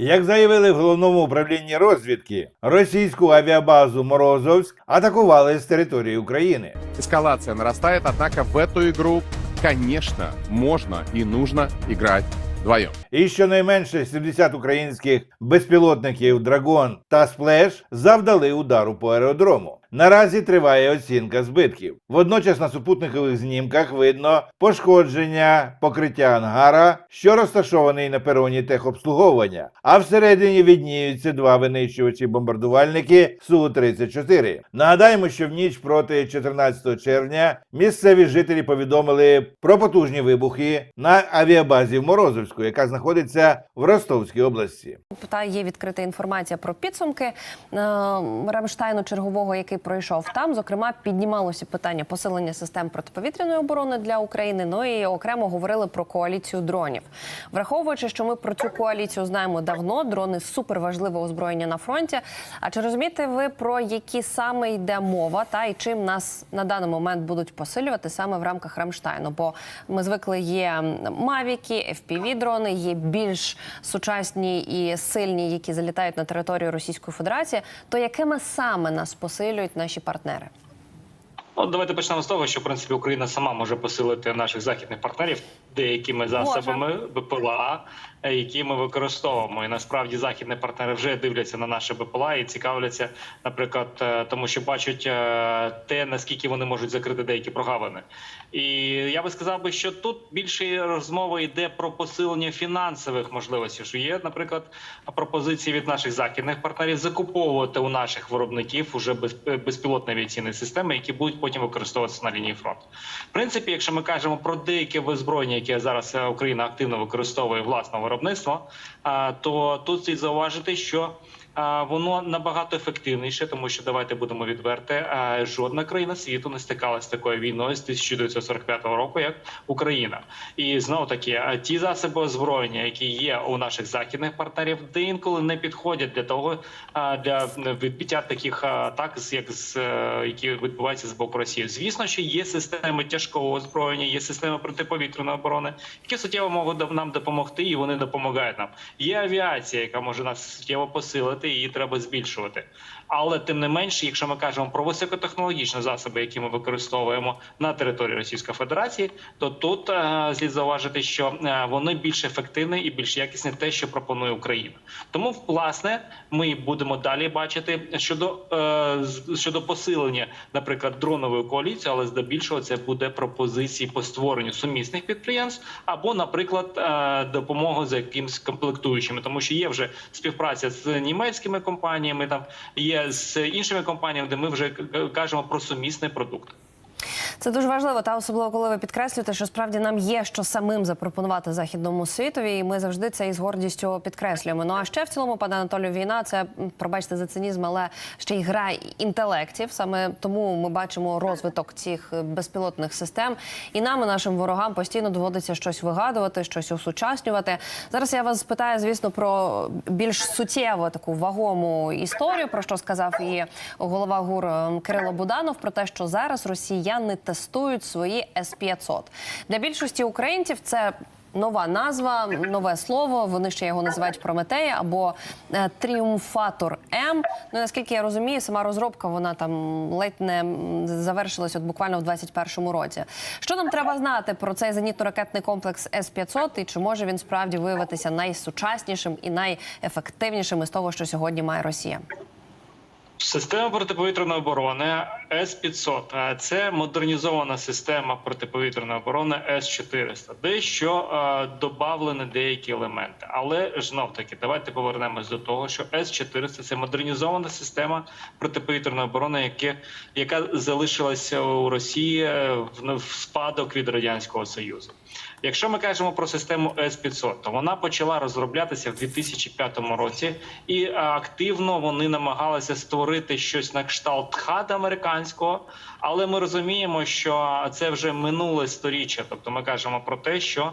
Як заявили в головному управлінні розвідки, російську авіабазу Морозовськ атакували з території України. Ескалація наростає, однако в эту игру, конечно, можна і нужно играть вдвоем. І щонайменше 70 українських безпілотників Драгон та Сплеш завдали удару по аеродрому. Наразі триває оцінка збитків. Водночас на супутникових знімках видно пошкодження покриття ангара, що розташований на пероні техобслуговування. А всередині відніються два винищувачі бомбардувальники Су-34. Нагадаємо, що в ніч проти 14 червня місцеві жителі повідомили про потужні вибухи на авіабазі в Морозовську, яка знаходиться в Ростовській області. Та є відкрита інформація про підсумки е, Рамштайну чергового, який пройшов там. Зокрема, піднімалося питання посилення систем протиповітряної оборони для України. Ну і окремо говорили про коаліцію дронів, враховуючи, що ми про цю коаліцію знаємо давно. Дрони суперважливе озброєння на фронті. А чи розумієте ви про які саме йде мова, та і чим нас на даний момент будуть посилювати саме в рамках Рамштайну? Бо ми звикли є мавіки, fpv дрони, є більш сучасні і сильні, які залітають на територію Російської Федерації. То якими саме нас посилюють наші партнери? От давайте почнемо з того, що в принципі Україна сама може посилити наших західних партнерів деякими засобами БПЛА, е, які ми використовуємо. І насправді західні партнери вже дивляться на наші БПЛА і цікавляться, наприклад, е, тому що бачать е, те, наскільки вони можуть закрити деякі прогавини. І я би сказав би, що тут більше розмова йде про посилення фінансових можливостей. Що є, наприклад, пропозиції від наших західних партнерів закуповувати у наших виробників уже без, безпілотні авіаційні системи, які будуть потім використовуватися на лінії фронту. В принципі, якщо ми кажемо про деяке озброєння, яке зараз е, Україна активно використовує власне виробництво, то тут слід зауважити, що воно набагато ефективніше, тому що давайте будемо відверти. Жодна країна світу не стикалася з такою війною з 1945 року, як Україна. І знову таки, ті засоби озброєння, які є у наших західних партнерів, де інколи не підходять для того, для відбиття таких атак, як з е, які відбуваються з боку Росії. Звісно, що є системи тяжкого озброєння, є системи протиповітряної оборони, які суттєво можуть нам допомогти, і вони допомагають нам. Є авіація, яка може нас суттєво посилити, її треба збільшувати. Але тим не менше, якщо ми кажемо про високотехнологічні засоби, які ми використовуємо на території Російської Федерації, то тут е, слід зауважити, що е, вони більш ефективні і більш якісні те, що пропонує Україна. Тому, власне, ми будемо далі бачити щодо е, щодо посилення, наприклад, дронової коаліції, але здебільшого це буде пропозиції по створенню сумісних підприємств або, наприклад, е, допомога за якимсь комплектуючими, тому що є вже співпраця з німецькими компаніями, там є з іншими компаніями, де ми вже кажемо про сумісний продукт. Це дуже важливо, та особливо коли ви підкреслюєте, що справді нам є що самим запропонувати західному світові, і ми завжди це із гордістю підкреслюємо. Ну а ще в цілому, пане Анатолію, війна це пробачте за цинізм, але ще й гра інтелектів. Саме тому ми бачимо розвиток цих е, безпілотних систем, і нам, і нашим ворогам, постійно доводиться щось вигадувати, щось осучаснювати. Зараз я вас спитаю, звісно, про більш суттєву таку вагому історію, про що сказав і голова ГУР Кирило Буданов, про те, що зараз росіяни тестують свої С-500. Для більшості українців це. Нова назва, нове слово. Вони ще його називають Прометея або е, Тріумфатор М. Ну наскільки я розумію, сама розробка вона там ледь не завершилась от буквально в 2021 році. Що нам треба знати про цей зенітно-ракетний комплекс С-500 і чи може він справді виявитися найсучаснішим і найефективнішим із того, що сьогодні має Росія? Система протиповітряної оборони С-500 – це модернізована система протиповітряної оборони С-400, дещо е, додавлені деякі елементи. Але знов таки, давайте повернемось до того, що С-400 – це модернізована система протиповітряної оборони, яка залишилася у Росії е, в, спадок від радянського союзу. Якщо ми кажемо про систему С-500, то вона почала розроблятися в 2005 році, і е, активно вони намагалися створити щось на кшталт хада американського. Але ми розуміємо, що це вже минуле сторіччя. Тобто, ми кажемо про те, що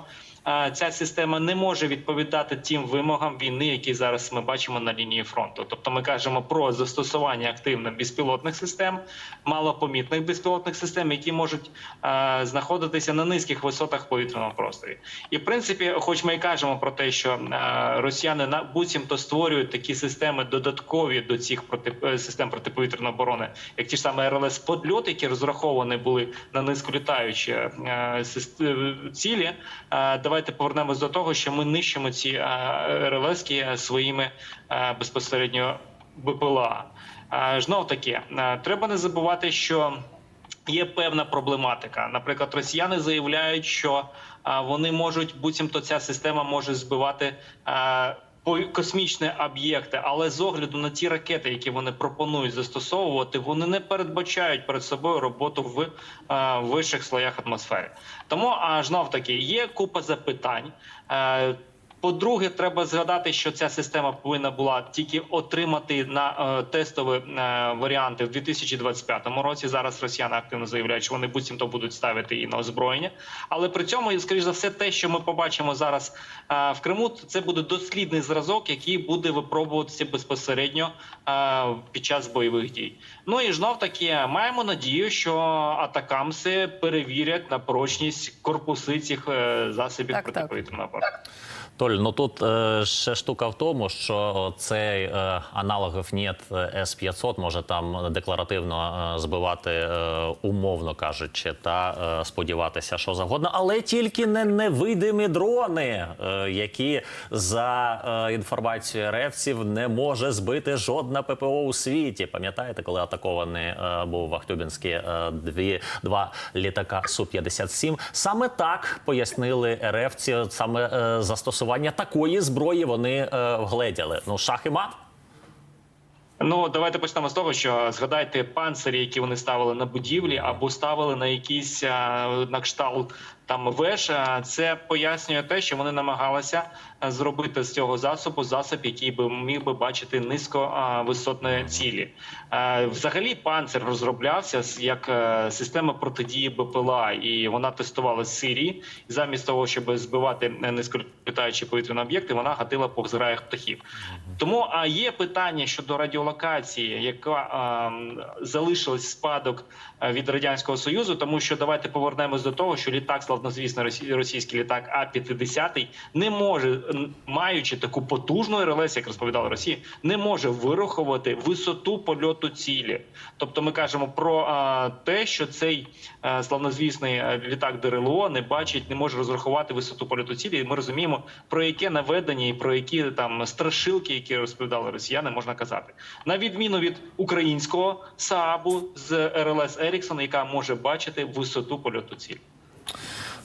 ця система не може відповідати тим вимогам війни, які зараз ми бачимо на лінії фронту. Тобто, ми кажемо про застосування активно безпілотних систем, малопомітних безпілотних систем, які можуть знаходитися на низьких висотах в повітряному просторі. І в принципі, хоч ми і кажемо про те, що росіяни на буцімто створюють такі системи додаткові до цих проти е, систем протиповітряної оборони, як ті ж саме РЛС подльот, які розраховані були на низьколітаючі е, е, цілі. Е, давайте повернемось до того, що ми нищимо ці е, РЛСки своїми е, безпосередньо БПЛА. Е, Знов таки, е, треба не забувати, що Є певна проблематика. Наприклад, росіяни заявляють, що вони можуть, буцімто ця система може збивати космічні об'єкти, але з огляду на ті ракети, які вони пропонують застосовувати, вони не передбачають перед собою роботу в е, вищих слоях атмосфери. Тому а, знов таки є купа запитань. Е, по-друге, треба згадати, що ця система повинна була тільки отримати на е, тестові е, варіанти в 2025 році. Зараз росіяни активно заявляють, що вони буцімто будуть ставити і на озброєння. Але при цьому, і, скоріш за все, те, що ми побачимо зараз е, в Криму, це буде дослідний зразок, який буде випробуватися безпосередньо під час бойових дій. Ну і знов таки маємо надію, що атакамси перевірять на прочність корпуси цих засобів Так, так. протиповітряної оборони. Толь, ну тут е, ще штука в тому, що цей е, аналогів нет с 500 може там декларативно е, збивати, е, умовно кажучи, та е, сподіватися, що завгодно, але тільки не невидимі дрони, е, які за е, інформацією ревців не може збити жодна ППО у світі. Пам'ятаєте, коли атакований е, був в Ахтюбінській е, дві два літака су 57 Саме так пояснили РФці, саме е, застосування такої зброї вони е, вгледіли. Ну шах і мат. Ну давайте почнемо з того, що згадайте панцирі, які вони ставили на будівлі, або ставили на якісь а, на кшталт там веж. Це пояснює те, що вони намагалися зробити з цього засобу засоб, який би міг би бачити низько висотної цілі. Взагалі, панцир розроблявся як е, система протидії БПЛА, і вона тестувалася в Сирії. І замість того, щоб збивати е, низьколітаючі повітряні об'єкти, вона гатила по зграях птахів. Тому а є питання щодо радіолокації, яка ем, залишилась спадок е, від радянського союзу, тому що давайте повернемось до того, що літак, славнозвісний росі- російський літак А 50 не може, маючи таку потужну РЛС, як розповідала Росія, не може вирахувати висоту польоту цілі. Тобто, ми кажемо про е, те, що цей е, славнозвісний літак ДРЛО не бачить, не може розрахувати висоту польоту цілі. І ми розуміємо, про яке наведення і про які там страшилки, які розповідали росіяни, можна казати. На відміну від українського СААБу з РЛС Еріксон, яка може бачити висоту польоту цілі.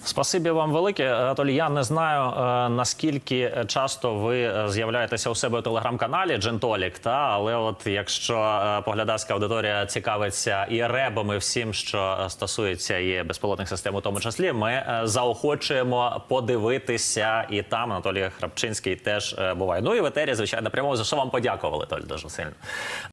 Спасибі вам велике. Анатолій, я не знаю е, наскільки часто ви е, з'являєтеся у себе у телеграм-каналі Джентолік, та але от якщо е, поглядацька аудиторія цікавиться і ребами всім, що стосується і безпілотних систем, у тому числі, ми заохочуємо подивитися, і там Анатолій Храпчинський теж буває. Ну і в етері, звичайно, прямо за що вам подякували, Толь, дуже сильно.